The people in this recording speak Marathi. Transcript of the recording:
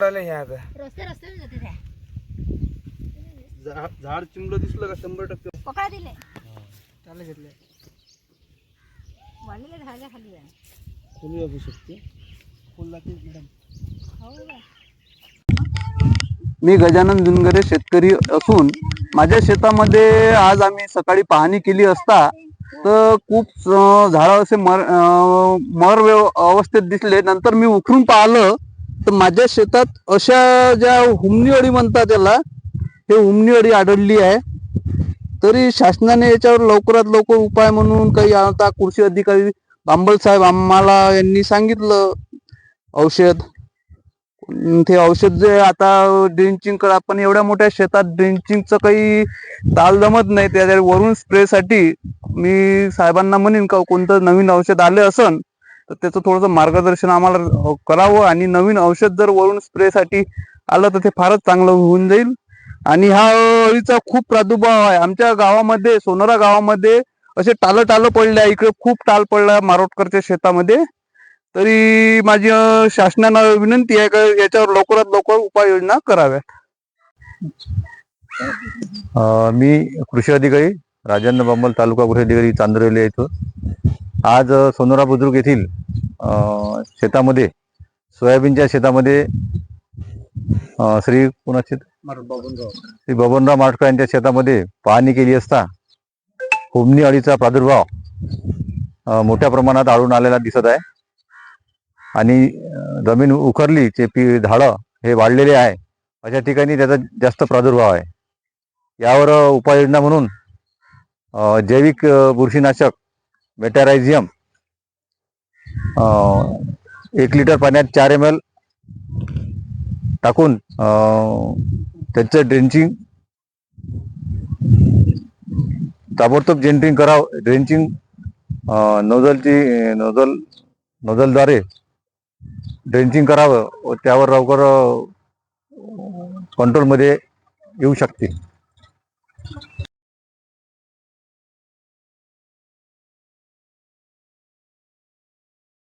आले हे आता. रस्ते रस्ते जाते त्या झा- झाड चिमलं दिसलं का? शंभर टक्के. पकडा दिले त्याला घेतले वाढलेले झाडाच्या खाली आहे शकते. फुल लागते मॅडम. हो का? मी गजानन जुनगरे शेतकरी असून माझ्या शेतामध्ये आज आम्ही सकाळी पाहणी केली असता तर खूप अं, झाडं असे मर अं, मर व्यव- अवस्थेत दिसले. नंतर मी उखरून पाहिलं तर माझ्या शेतात अशा ज्या हुमणीअळी म्हणतात त्याला हे हुमणीअळी आढळली आहे. तरी शासनाने याच्यावर लवकरात लवकर उपाय म्हणून काही आता कृषी अधिकारी बांबल साहेब आम्हाला यांनी सांगितलं औषध. ते औषध जे आता ड्रिंचिंग करा आपण एवढ्या मोठ्या शेतात ड्रिंचिंगचं काही ताल जमत नाही. त्या वरून स्प्रेसाठी मी साहेबांना म्हणेन का कोणतं नवीन औषध आले असन तर त्याचं थोडंसं मार्गदर्शन आम्हाला करावं आणि नवीन औषध जर वरून स्प्रेसाठी आलं तर ते फारच चांगलं होऊन जाईल. आणि हा अळीचा खूप प्रादुर्भाव आहे. आमच्या गावामध्ये सोनोरा गावामध्ये असे टाल टाल पडले इकडे खूप टाल पडला मारोटकरच्या शेतामध्ये. तरी माझी शासनानं विनंती आहे का याच्यावर लवकरात लवकर उपाययोजना कराव्या मी कृषी अधिकारी राजेंद्र बांबल तालुका कृषी अधिकारी चांदरेले येतो. आज सोनोरा बुद्रुक येथील शेतामध्ये सोयाबीनच्या शेतामध्ये श्री कोणाचे श्री बबनराव माटकर यांच्या शेतामध्ये पाहणी केली असता हुमणी अळीचा प्रादुर्भाव मोठ्या प्रमाणात आढळून आलेला दिसत आहे. आणि जमीन उखरली चे पी झाडं हे वाढलेले आहे. अशा ठिकाणी त्याचा जास्त प्रादुर्भाव आहे. यावर उपाययोजना म्हणून जैविक बुरशीनाशक मेटॅरायझियम एक लिटर पाण्यात चार एम एल टाकून त्यांचं त्याचं ड्रेंचिंग ताबडतोब ड्रेंचिंग करावं. ड्रेंचिंग नोझलची नोझल नोझलद्वारे ड्रेंचिंग करावं व त्यावर लवकर कंट्रोलमध्ये येऊ शकते.